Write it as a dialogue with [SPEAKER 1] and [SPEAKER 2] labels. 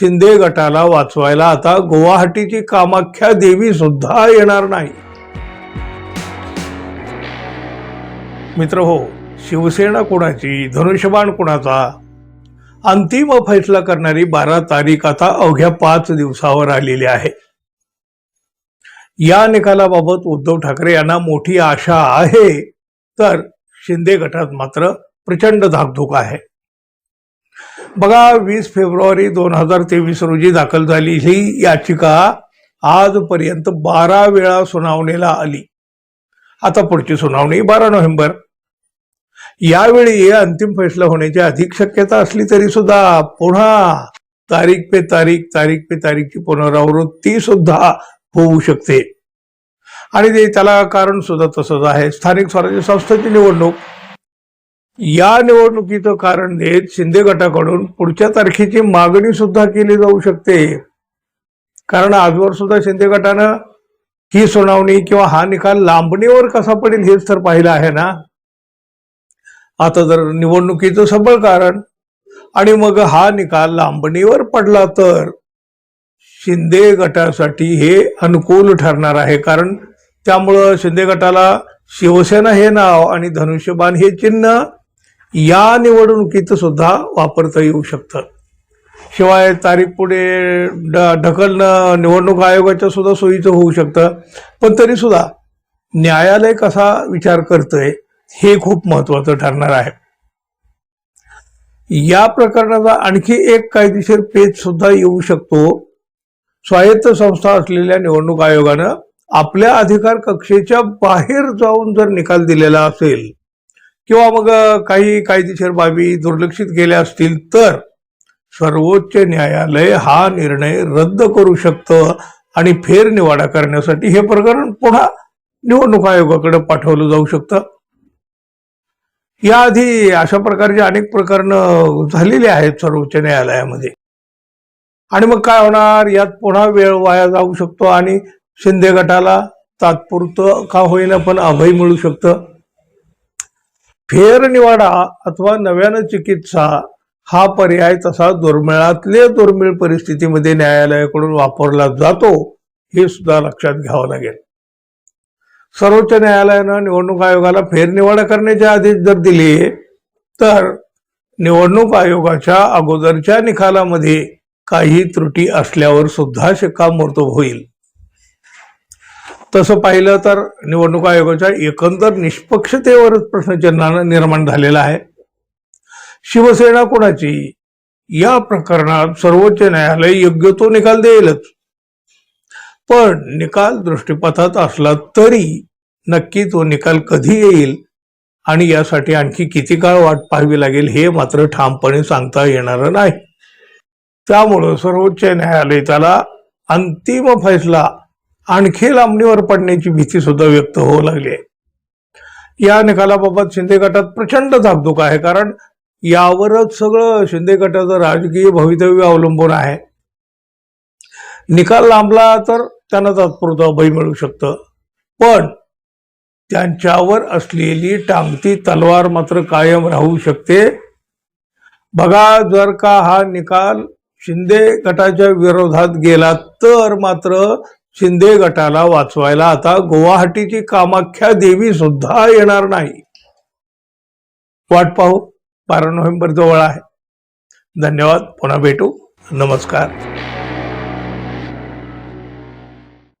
[SPEAKER 1] शिंदे गटाला वाचवायला आता गुवाहाटीची कामाख्या देवी सुद्धा येणार नाही. मित्र हो शिवसेना कुणाची धनुष्यबाण कुणाचा? अंतिम फैसला करणारी बारा तारीख आता अवघ्या पाच दिवसावर आलेली आहे. या निकालाबाबत उद्धव ठाकरे यांना मोठी आशा आहे तर शिंदे गटात मात्र प्रचंड धाकधूक आहे. बघा वीस फेब्रुवारी दोन हजार तेवीस रोजी दाखल झाली ही याचिका आजपर्यंत बारा वेळा सुनावणीला आली. आता पुढची सुनावणी बारा नोव्हेंबर. यावेळी अंतिम फैसला होण्याची अधिक शक्यता असली तरी सुद्धा पुन्हा तारीख पे तारीख तारीख पे तारीखची पुनरावृत्ती सुद्धा होऊ शकते. आणि ते त्याला कारण सुद्धा तसंच आहे. स्थानिक स्वराज्य संस्थेची निवडणूक. या निवडणुकीचं कारण देत शिंदे गटाकडून पुढच्या तारखेची मागणी सुद्धा केली जाऊ शकते. कारण आजवर सुद्धा शिंदे गटानं ही सुनावणी किंवा हा निकाल लांबणीवर कसा पडेल हेच तर पाहिलं आहे ना? आता जर निवडणुकीचं सबळ कारण आणि मग हा निकाल लांबणीवर पडला तर शिंदे गटासाठी हे अनुकूल ठरणार आहे. कारण त्यामुळं शिंदे गटाला शिवसेना हे नाव आणि धनुष्यबाण हे चिन्ह या निवडणुकीत सुद्धा वापरता येऊ शकतं. शिवाय तारीख पुढे ढ ढकलणं निवडणूक आयोगाच्या सुद्धा सोयीचं होऊ शकतं. पण तरीसुद्धा न्यायालय कसा विचार करतंय हे खूप महत्वाचं ठरणार आहे. या प्रकरणाचा आणखी एक कायदेशीर पेच सुद्धा येऊ शकतो. स्वायत्त संस्था असलेल्या निवडणूक आयोगानं आपल्या अधिकार कक्षेच्या बाहेर जाऊन जर निकाल दिलेला असेल किंवा मग काही कायदेशीर बाबी दुर्लक्षित केल्या असतील तर सर्वोच्च न्यायालय हा निर्णय रद्द करू शकतं आणि फेरनिवाडा करण्यासाठी हे प्रकरण पुन्हा निवडणूक आयोगाकडे पाठवलं जाऊ शकतं. याआधी अशा प्रकारची अनेक प्रकरणं झालेली आहेत सर्वोच्च न्यायालयामध्ये. आणि मग काय होणार? यात पुन्हा वेळ वाया जाऊ शकतो आणि शिंदे गटाला तात्पुरतं का होईना पण अभय मिळू शकतं? फेरनिवाडा अथवा नव्यानं चिकित्सा हा पर्याय तसा दुर्मिळातल्या दुर्मिळ परिस्थितीमध्ये न्यायालयाकडून वापरला जातो हे सुद्धा लक्षात घ्यावं लागेल. सर्वोच्च न्यायालयानं निवडणूक आयोगाला फेरनिवाडा करण्याचे आदेश जर दिले तर निवडणूक आयोगाच्या अगोदरच्या निकालामध्ये काही त्रुटी असल्यावर सुद्धा शिक्कामोर्तब होईल. तसं पाहिलं तर निवडणूक आयोगाच्या एकंदर निष्पक्षतेवरच प्रश्नचिन्ह निर्माण झालेला आहे. शिवसेना कोणाची? या प्रकरणात सर्वोच्च न्यायालय योग्य तो निकाल देईलच. पण निकाल दृष्टीपथात असला तरी नक्की तो निकाल कधी येईल आणि यासाठी आणखी किती काळ वाट पाहावी लागेल हे मात्र ठामपणे सांगता येणार नाही. त्यामुळं सर्वोच्च न्यायालय त्याला अंतिम फैसला आणखी लांबणीवर पडण्याची भीती सुद्धा व्यक्त होऊ लागली आहे. या निकालाबाबत शिंदे गटात प्रचंड धाकधूक आहे कारण यावरच सगळं शिंदे गटाचं राजकीय भवितव्य अवलंबून आहे. निकाल लांबला तर त्यांना तात्पुरतं अभय मिळू शकतं पण त्यांच्यावर असलेली टांगती तलवार मात्र कायम राहू शकते. बघा जर का हा निकाल शिंदे गटाच्या विरोधात गेला तर मात्र शिंदे गटाला वाचवायला आता गुवाहाटीची कामाख्या देवी सुद्धा येणार नाही. वाट पाहू. बारा नोव्हेंबर जवळ आहे. धन्यवाद. पुन्हा भेटू. नमस्कार.